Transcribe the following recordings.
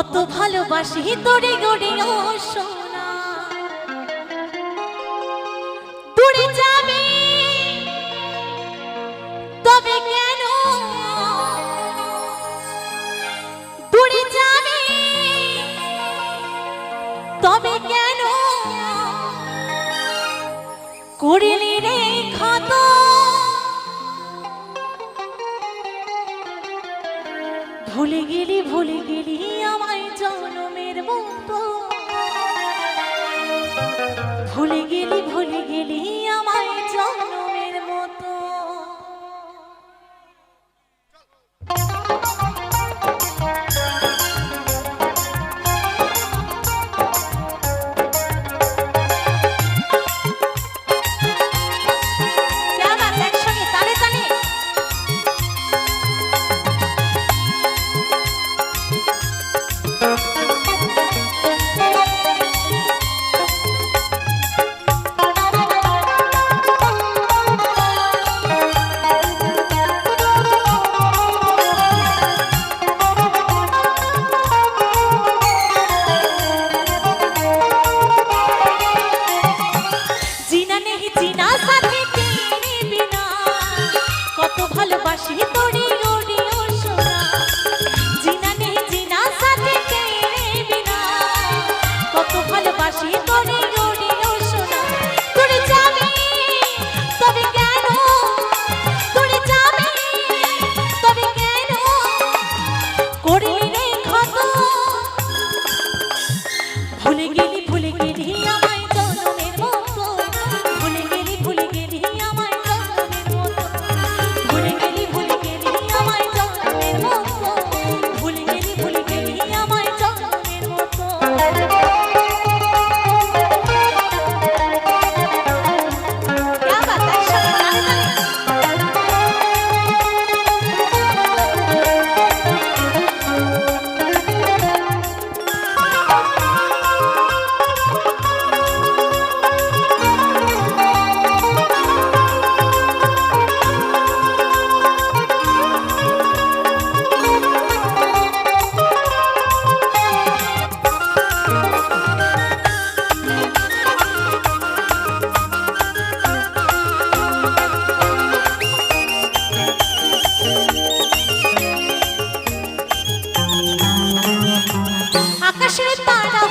কত ভালোবাসি তোরে গড়ে অসম ভুলে গেলি ভুলে গেলি আমায় জনমের মতো। ভুলে গেলি আকাশের তারা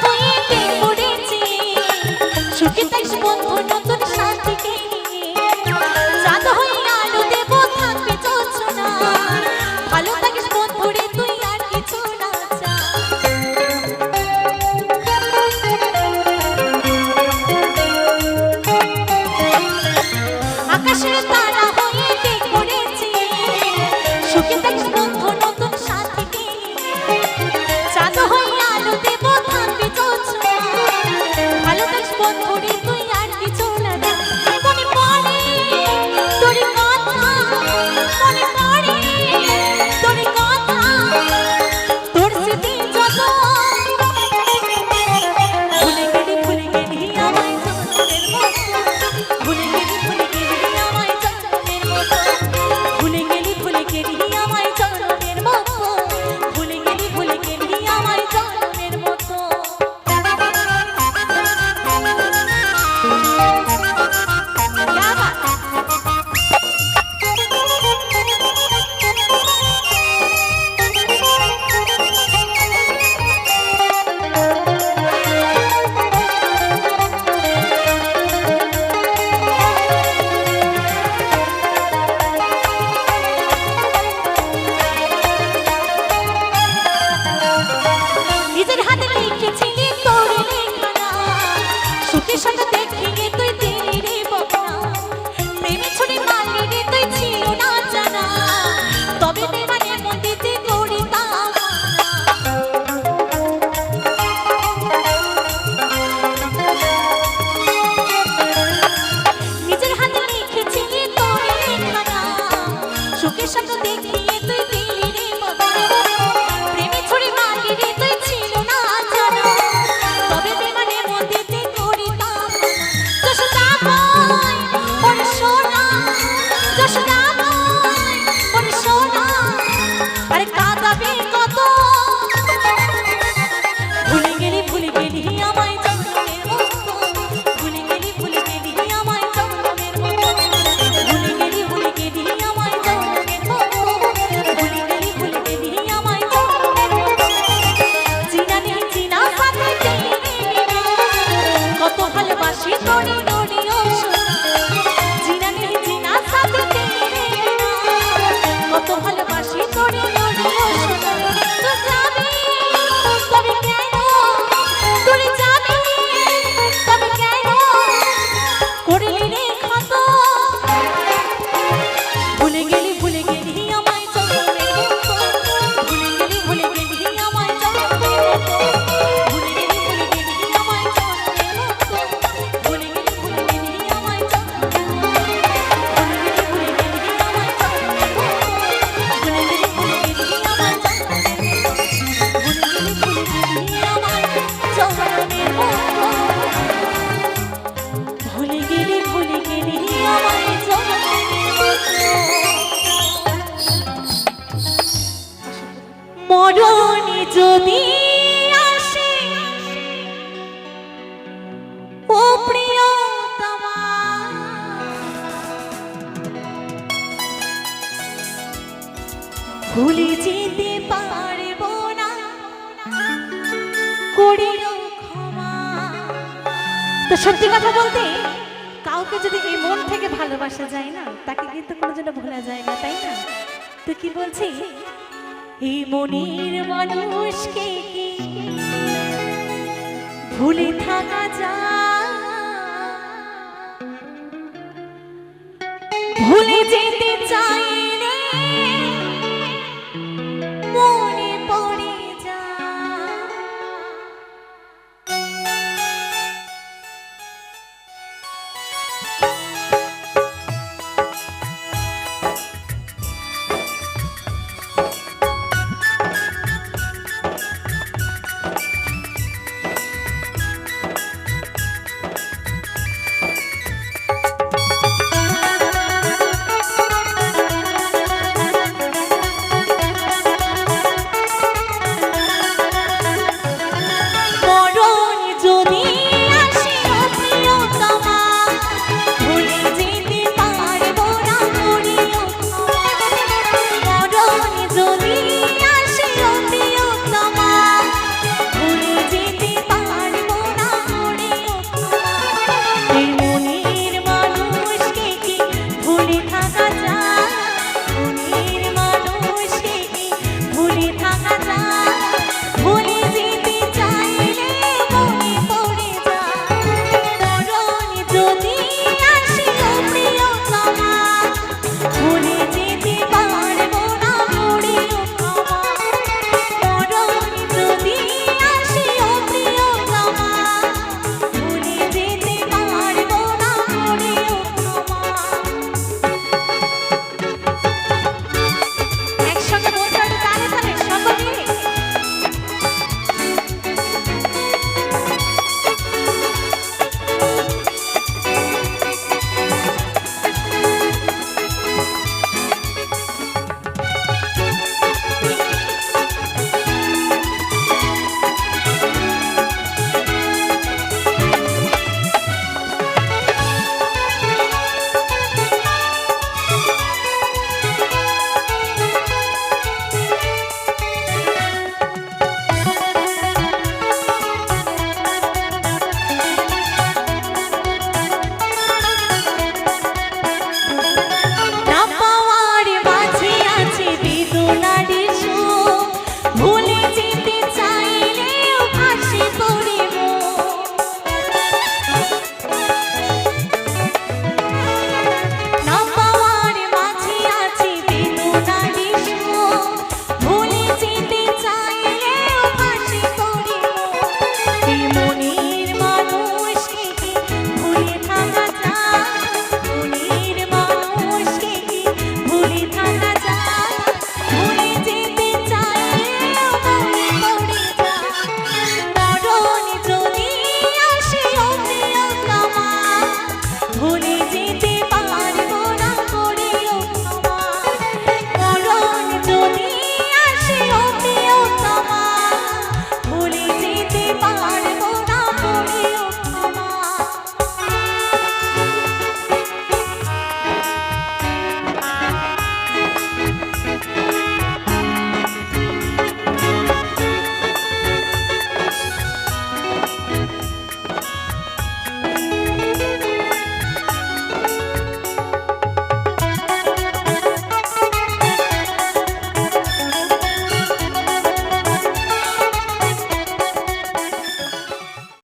যদি আসে ও প্রিয়তমা যেতে পারব না করিও ক্ষমা। তো সত্যি কথা বলতে, কাউকে যদি এই মন থেকে ভালোবাসা যায় না, তাকে কিন্তু কোনো জন্য ভোলা যায় না, তাই না? তো কি বলছি? এই মনের মানুষকে ভুলে থাকা যা ভুলে যেতে চাই